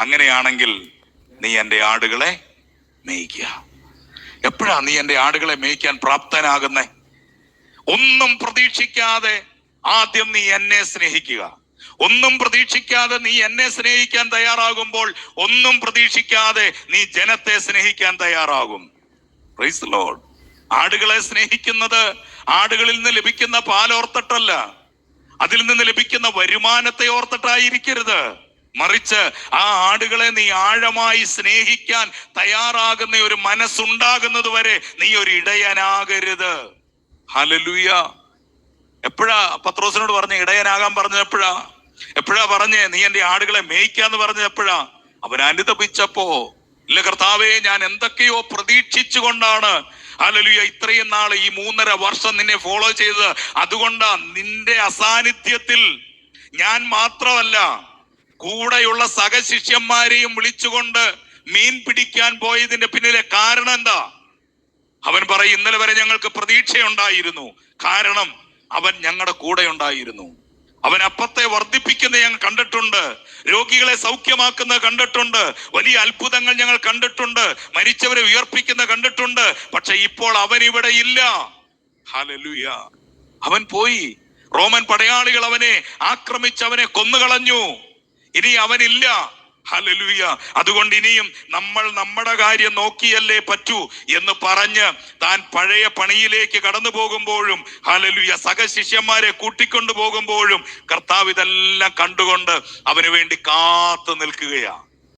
അങ്ങനെയാണെങ്കിൽ നീ എന്റെ ആടുകളെ മേയ്ക്കുക. എപ്പോഴാ നീ എന്റെ ആടുകളെ മേയ്ക്കാൻ പ്രാപ്തനാകുന്നേ? ഒന്നും പ്രതീക്ഷിക്കാതെ ആദ്യം നീ എന്നെ സ്നേഹിക്കുക. ഒന്നും പ്രതീക്ഷിക്കാതെ നീ എന്നെ സ്നേഹിക്കാൻ തയ്യാറാകുമ്പോൾ ഒന്നും പ്രതീക്ഷിക്കാതെ നീ ജനത്തെ സ്നേഹിക്കാൻ തയ്യാറാകും. പ്രൈസ് ലോഡ് ആടുകളെ സ്നേഹിക്കുന്നത് ആടുകളിൽ നിന്ന് ലഭിക്കുന്ന പാലോർത്തിട്ടല്ല അതിൽ നിന്ന് ലഭിക്കുന്ന വരുമാനത്തെ ഓർത്തിട്ടായിരിക്കരുത്. മറിച്ച് ആ ആടുകളെ നീ ആഴമായി സ്നേഹിക്കാൻ തയ്യാറാകുന്ന ഒരു മനസ്സുണ്ടാകുന്നത് വരെ നീ ഒരു ഇടയനാകരുത്. ഹലലുയ എപ്പോഴാ പത്രോസിനോട് പറഞ്ഞ ഇടയനാകാൻ പറഞ്ഞപ്പോഴാ എപ്പോഴാ? പറഞ്ഞേ നീ എന്റെ ആടുകളെ മേയ്ക്കാന്ന് പറഞ്ഞപ്പോഴാ അവൻ അനുതപിച്ചപ്പോ ഇല്ല കർത്താവേ ഞാൻ എന്തൊക്കെയോ പ്രതീക്ഷിച്ചുകൊണ്ടാണ് അലലുയ ഇത്രയും നാൾ ഈ മൂന്നര വർഷം നിന്നെ ഫോളോ ചെയ്തത്. അതുകൊണ്ടാ നിന്റെ അസാന്നിധ്യത്തിൽ ഞാൻ മാത്രമല്ല കൂടെയുള്ള സഹശിഷ്യന്മാരെയും വിളിച്ചുകൊണ്ട് മീൻ പിടിക്കാൻ പോയതിന്റെ പിന്നിലെ കാരണം എന്താ? അവൻ പറയും ഇന്നലെ വരെ ഞങ്ങൾക്ക് പ്രതീക്ഷയുണ്ടായിരുന്നു. കാരണം അവൻ ഞങ്ങളുടെ കൂടെ ഉണ്ടായിരുന്നു. അവൻ അപ്പത്തെ വർദ്ധിപ്പിക്കുന്ന ഞങ്ങൾ കണ്ടിട്ടുണ്ട്. രോഗികളെ സൗഖ്യമാക്കുന്നത് കണ്ടിട്ടുണ്ട്. വലിയ അത്ഭുതങ്ങൾ ഞങ്ങൾ കണ്ടിട്ടുണ്ട്. മരിച്ചവരെ ഉയർപ്പിക്കുന്ന കണ്ടിട്ടുണ്ട്. പക്ഷെ ഇപ്പോൾ അവൻ ഇവിടെ ഇല്ല. ഹലലുയ അവൻ പോയി. റോമൻ പടയാളികൾ അവനെ ആക്രമിച്ച് അവനെ കൊന്നുകളഞ്ഞു. ഇനി അവനില്ല. ഹലലൂയ അതുകൊണ്ട് ഇനിയും നമ്മൾ നമ്മുടെ കാര്യം നോക്കിയല്ലേ പറ്റൂ എന്ന് പറഞ്ഞ് താൻ പഴയ പണിയിലേക്ക് കടന്നു പോകുമ്പോഴും ഹല്ലേലൂയ സഹശിഷ്യന്മാരെ കൂട്ടിക്കൊണ്ടു പോകുമ്പോഴും കർത്താവ് ഇതെല്ലാം കണ്ടുകൊണ്ട് അവന് വേണ്ടി കാത്തു നിൽക്കുകയാണ്.